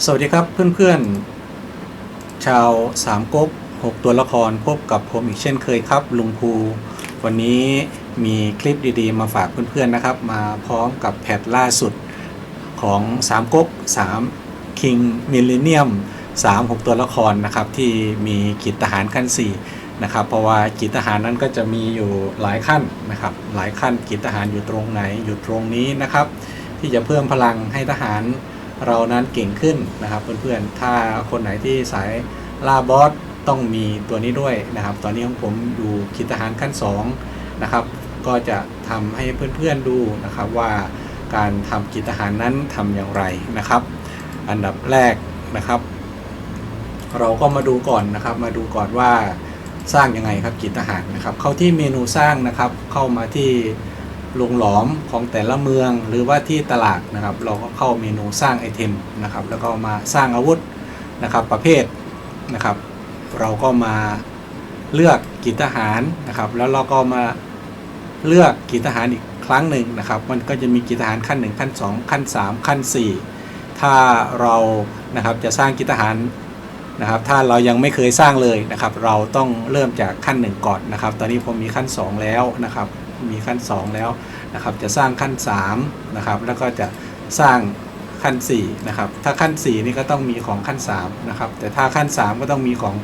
สวัสดีครับเพื่อนๆ ชาวสามก๊กหกตัวละครพบกับผมอีกเช่นเคยครับ ลุงภูวันนี้มีคลิปดีๆ มาฝากเพื่อนๆนะครับ มาพร้อมกับแพทล่าสุดของสามก๊ก3 King Millennium 3 6ตัวละครนะครับ ที่มีกิจทหารขั้น4นะครับเพราะว่ากิจทหารนั้นก็จะมีอยู่หลายขั้นนะครับ หลายขั้นกิจทหารอยู่ตรงไหนอยู่ตรงนี้นะครับ ที่จะเพิ่มพลังให้ทหาร เรานั้นเก่งขึ้นนะครับเพื่อนๆ ถ้าคนไหนที่สายล่าบอสต้องมีตัวนี้ด้วยนะครับ ตอนนี้ของผมอยู่คิดทหารขั้น2นะครับ ก็จะทำให้เพื่อนๆดูนะครับว่าการทำกิจทหารนั้นทำอย่างไรนะครับ อันดับแรกนะครับ เราก็มาดูก่อนนะครับ มาดูก่อนว่าสร้างยังไงครับกิจทหารนะครับ เข้าที่เมนูสร้างนะครับ เข้ามาที่ ลงหลอมของแต่ละเมืองหรือว่าที่ตลาดนะครับ เราก็เข้าเมนูสร้างไอเทมนะครับแล้วก็มาสร้างอาวุธนะครับประเภทนะครับ เราก็มาเลือกกิจทหารนะครับ แล้วเราก็มาเลือกกิจทหารอีกครั้งหนึ่งนะครับ มันก็จะมีกิจทหารขั้น 1 ขั้น 2 ขั้น 3 ขั้น 4 ถ้าเรานะครับจะสร้างกิจทหารนะครับ ถ้าเรายังไม่เคยสร้างเลยนะครับ เราต้องเริ่มจากขั้น 1 ก่อนนะครับ ตอนนี้ผมมีขั้น 2 แล้วนะครับ มีขั้น 2 แล้วนะครับจะสร้างขั้น3นะครับแล้วก็จะสร้างขั้น4นะครับถ้าขั้น 4 นี่ก็ต้องมีของขั้น3นะครับแต่ถ้าขั้น 3 ก็ต้องมีของ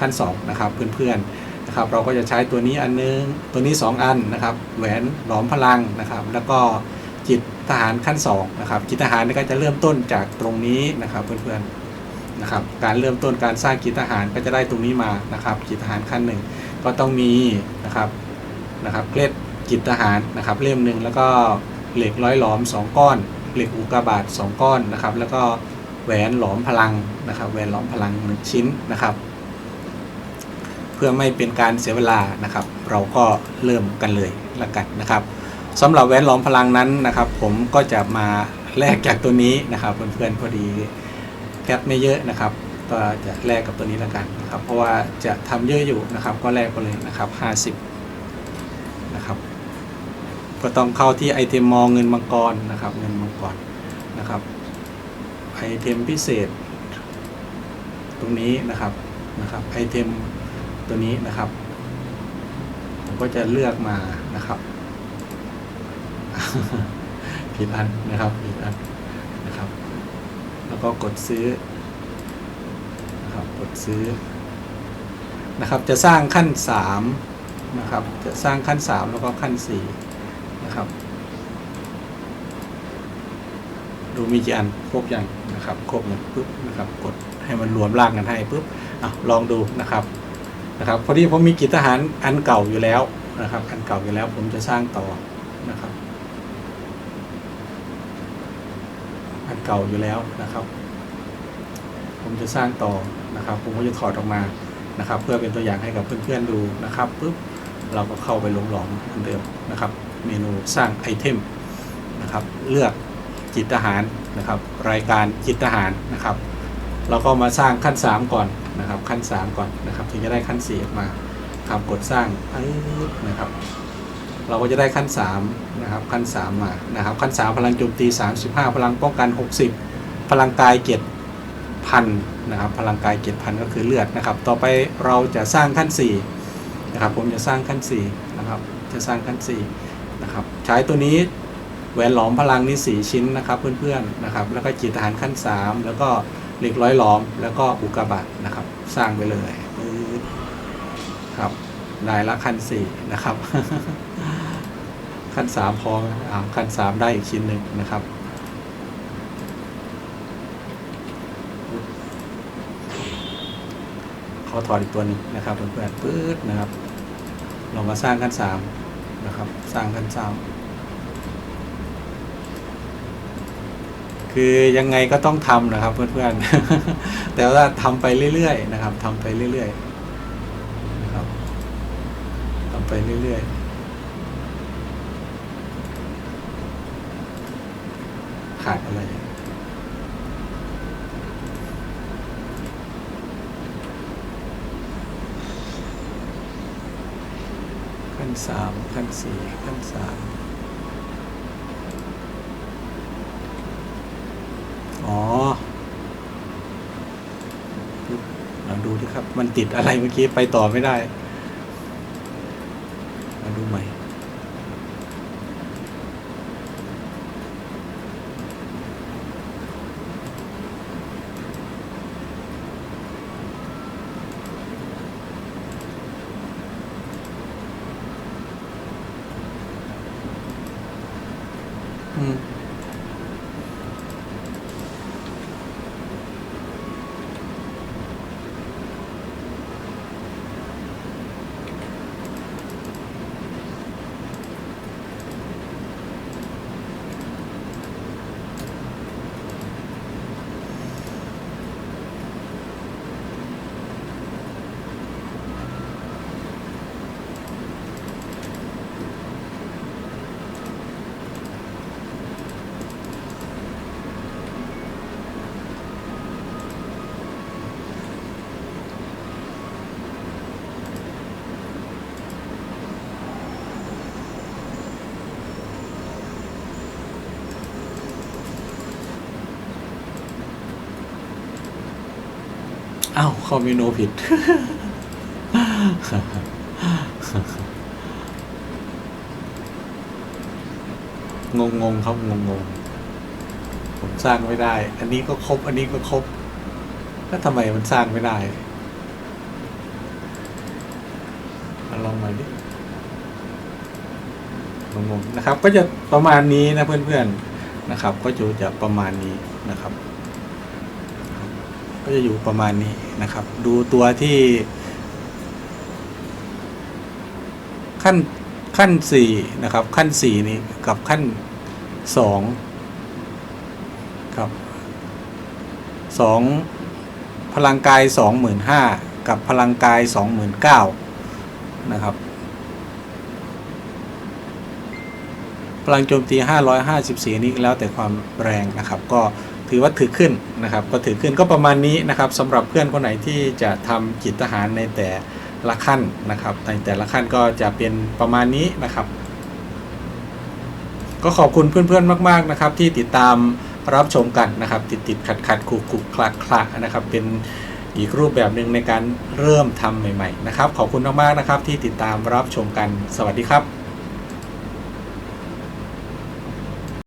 ขั้น2นะครับเพื่อนๆนะครับเราก็จะใช้ตัวนี้อันนึงตัวนี้ 2 อันนะครับแหวนหลอมพลังนะครับ แล้วก็จิตทหารขั้น2นะครับจิตทหารนี่ก็จะเริ่มต้นจากตรงนี้นะครับเพื่อนๆนะครับการเริ่มต้นการสร้างจิตทหารก็จะได้ตรงนี้มานะครับจิตทหารขั้นหนึ่งก็ต้องมีนะครับนะครับเกล็ด จิตทหารนะครับเล่มหนึ่งแล้วก็เหล็กร้อยหลอม 2 ก้อน เหล็กอุกาบาต2ก้อนนะครับ แล้วก็แหวนหลอมพลังนะครับแหวนหลอมพลังหนึ่งชิ้นนะครับ เพื่อไม่เป็นการเสียเวลานะครับ เราก็เริ่มกันเลยละกันนะครับสำหรับแหวนหลอมพลังนั้นนะครับ ผมก็จะมาแลกจากตัวนี้นะครับเพื่อนๆพอดีแคปไม่เยอะนะครับ ก็จะแลกกับตัวนี้ละกันนะครับ เพราะว่าจะทำเยอะอยู่นะครับ ก็แลกไปเลยนะครับ50นะครับ ก็ต้องเข้าที่ไอเทมมองเงินมังกรนะครับ เงินมังกรนะครับไอเทมพิเศษ ตรงนี้นะครับนะครับไอเทมตัวนี้นะครับผมก็จะเลือกมานะครับผิดอันนะครับผิดอันนะครับ แล้วก็กดซื้อนะครับกดซื้อนะครับ จะสร้างขั้นสามนะครับ จะสร้างขั้นสามแล้วก็ขั้นสี่ นะครับ ดูมีกี่อันครบอยังนะครับ ครบเนี่ยปุ๊บนะครับ กดให้มันรวมร่างกันให้ปุ๊บอะลองดูนะครับนะครับพอดีผมมีกิจทหารอันเก่าอยู่แล้วนะครับ อันเก่าอยู่แล้วผมจะสร้างต่อนะครับ อันเก่าอยู่แล้วนะครับ ผมจะสร้างต่อนะครับ ผมก็จะถอดออกมานะครับ เพื่อเป็นตัวอย่างให้กับเพื่อนๆดูนะครับปุ๊บเราก็เข้าไปลงหลอมเหมือนเดิมนะครับ เมนูสร้างไอเทมนะครับ เลือกจิตทหารนะครับ รายการจิตทหารนะครับ เราก็มาสร้างขั้น 3 ก่อนนะครับ ขั้น 3 ก่อนนะครับ ถึงจะได้ขั้น4ออกมาครับกดสร้างนะครับ เราก็จะได้ขั้น 3 นะครับ ขั้น 3 มานะครับ ขั้น 3 พลังโจมตี 35 พลังป้องกัน 60 พลังกายเกียรติพันนะครับ พลังกายเกียรติพันก็คือเลือดนะครับ ต่อไปเราจะสร้างขั้น4นะครับ ผมจะสร้างขั้น4นะครับ จะสร้างขั้น4 นะครับ ใช้ตัวนี้แหวนหลอมพลังนี่4ชิ้นนะครับเพื่อนๆนะครับ แล้วก็จิตทหารขั้น 3 แล้วก็เหล็กร้อยหลอม แล้วก็อุกกาบาตนะครับ สร้างไปเลยครับได้ละขั้น4นะครับ ขั้นสามพออ่าขั้นสามได้อีกชิ้นหนึ่งนะครับเขาถอดอีกตัวหนึงนะครับเพื่อนๆปื๊ดนะครับ เรามาสร้างขั้นสาม นะครับสร้างขั้นสามคือยังไงก็ต้องทำนะครับเพื่อนๆ แต่ว่าทำไปเรื่อยๆนะครับทำไปเรื่อยๆนะครับทำไปเรื่อยๆขาดอะไร้นสามพันสี่พันสามอ๋อลองดูดิครับ มันติดอะไรเมื่อกี้ ไปต่อไม่ได้ มาดูใหม่ อ้าวเข้าเมนูผิด งงงๆครับงงงๆผมสร้างไม่ได้ อันนี้ก็ครบ อันนี้ก็ครบ แล้วทำไมมันสร้างไม่ได้มาลองใหม่ดิงงๆนะครับ ก็จะประมาณนี้นะเพื่อนๆนะครับ ก็จะจะประมาณนี้นะครับ ก็จะอยู่ประมาณนี้นะครับ ดูตัวที่ ขั้นขั้นสี่นะครับ ขั้นสี่นี้กับขั้นสองครับสองพลังกายสองหมื่นห้ากับพลังกายสองหมื่นเก้านะครับ พลังโจมตี 554 นี้แล้วแต่ความแรงนะครับ ก็ ถือว่าถือขึ้นนะครับ ก็ถือขึ้นก็ประมาณนี้นะครับสำหรับเพื่อนคนไหนที่จะทำจิตทหารในแต่ละขั้นนะครับในแต่ละขั้นก็จะเป็นประมาณนี้นะครับ ก็ขอบคุณเพื่อนๆมาก ๆนะครับ ที่ติดตามรับชมกันนะครับ ติดติดขัดขัดขูกขูกคลักคละนะครับ เป็นอีกรูปแบบหนึ่งในการเริ่มทำใหม่ ๆ นะครับ ขอบคุณมากๆนะครับ ที่ติดตามรับชมกันสวัสดีครับ